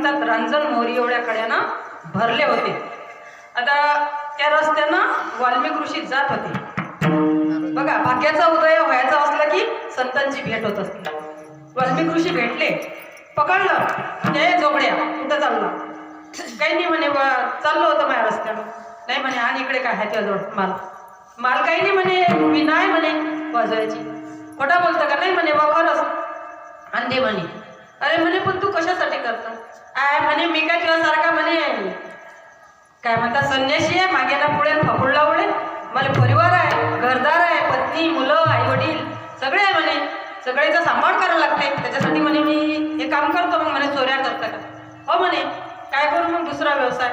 म्हणतात रांजण मोरी एवढ्या कड्यानं भरले होते. आता त्या रस्त्यानं वाल्मिक ऋषी जात होते. बघा भाग्याचा उदय व्हायचा असला की संतांची भेट होत असते. वाल्मिक ऋषी भेटले. पकडलं. ते जोगड्या कुठं चालला? काही नाही म्हणे चाललो होतं माझ्या रस्त्यानं. नाही म्हणे आणि इकडे काय आहे त्याजवळ माल. माल काही नाही म्हणे मी नाही म्हणे. वाजवायची. खोटा बोलतं का? नाही म्हणे बा खरंच अंधे म्हणे. अरे म्हणे पण तू कशासाठी करतो आय म्हणे मी काय तुझ्यासारखा म्हणे संन्याशी संन्यासी आहे मागे ना पुढे फकुळला पुढे मला परिवार आहे घरदार आहे पत्नी मुलं आई वडील सगळे आहे म्हणे सगळ्याचा सांभाळ करायला लागते त्याच्यासाठी म्हणे मी हे काम करतो मग म्हणे चोऱ्या करता का हो म्हणे काय करू मग दुसरा व्यवसाय?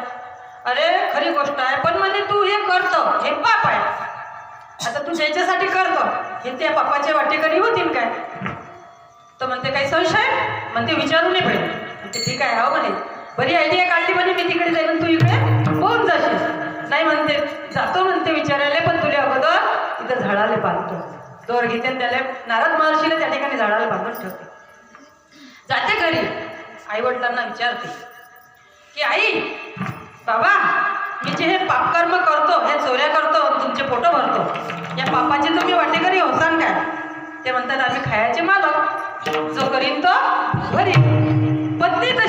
अरे खरी गोष्ट आहे. पण म्हणे तू हे करतो हे पाप आहे. आता तू ज्याच्यासाठी करतो हे त्या पापाच्या वाटेकरी होतील काय? तर म्हणते काही संशय? म्हणते विचारू नाही पाहिजे म्हणते ठीक आहे. हो म्हणे बरी आयडिया काढली म्हणे मी तिकडे जाईन तू इकडे. होऊन जाशील? नाही म्हणते. जातो म्हणते विचारायला पण तुला अगोदर इथं झाडाला बांधतो. दोर घेते त्याला नारद महर्षीला त्या ठिकाणी झाडाला बांधून ठेवते. जाते घरी. आई वडिलांना विचारते. की आई बाबा मी जे हे पापकर्म करतो हे चोऱ्या करतो तुमचे फोटो भरतो. या पापाचे तुम्ही वाटेकरी होसान काय? ते म्हणतात आम्ही खायचे मालक. जो करीन तो घरी पत्नी तशीच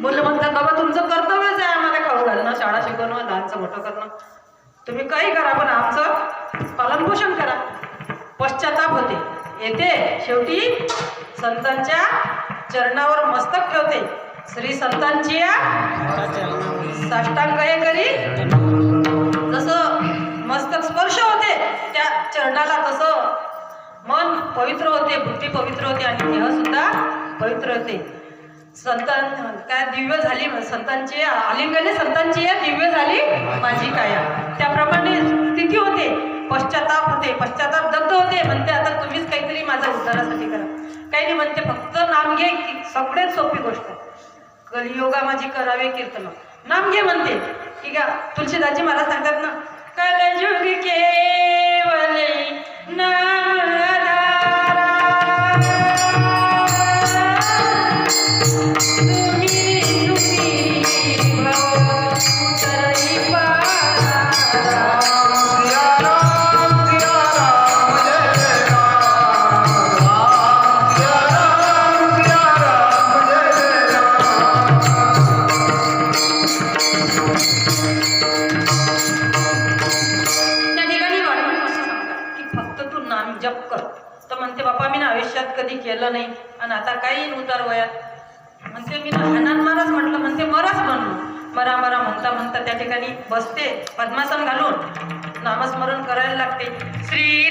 मुलं म्हणतात बाबा तुमचं कर्तव्यच आहे आम्हाला खाऊ घालणं शाळा शिकवणं लहानचं मोठं करणं. तुम्ही काही करा पण आमचं पालनपोषण करा. पश्चाताप होते. येते शेवटी संतांच्या चरणावर मस्तक ठेवते. श्री संतांची या साष्टांग हे करी. जसं मस्तक स्पर्श होते त्या चरणाला तसं मन पवित्र होते बुद्धी पवित्र होते आणि देह सुद्धा पवित्र होते. संतान काय दिव्य झाली संतांची आलिंगने संतांची या दिव्य झाली माझी काया. त्याप्रमाणे स्थिती होते पश्चाताप होते पश्चाताप दग्ध होते म्हणते आता तुम्हीच काहीतरी माझ्या उद्धारासाठी करा. काही नाही म्हणते फक्त नाम घे की सगळ्यात सोपी गोष्ट आहे. कलियोगा माझी करावे कीर्तन. नाम घे म्हणते. की का तुलसीदाजी मला सांगतात ना कलयुग के म्हणते बापा मी ना आयुष्यात कधी केलं नाही आणि आता काही उतार वयात? म्हणते मी ना हनान मारच म्हटलं. म्हणते मराच म्हणलो मरा मरा म्हणता म्हणता त्या ठिकाणी बसते पद्मासन घालून नामस्मरण करायला लागते. श्री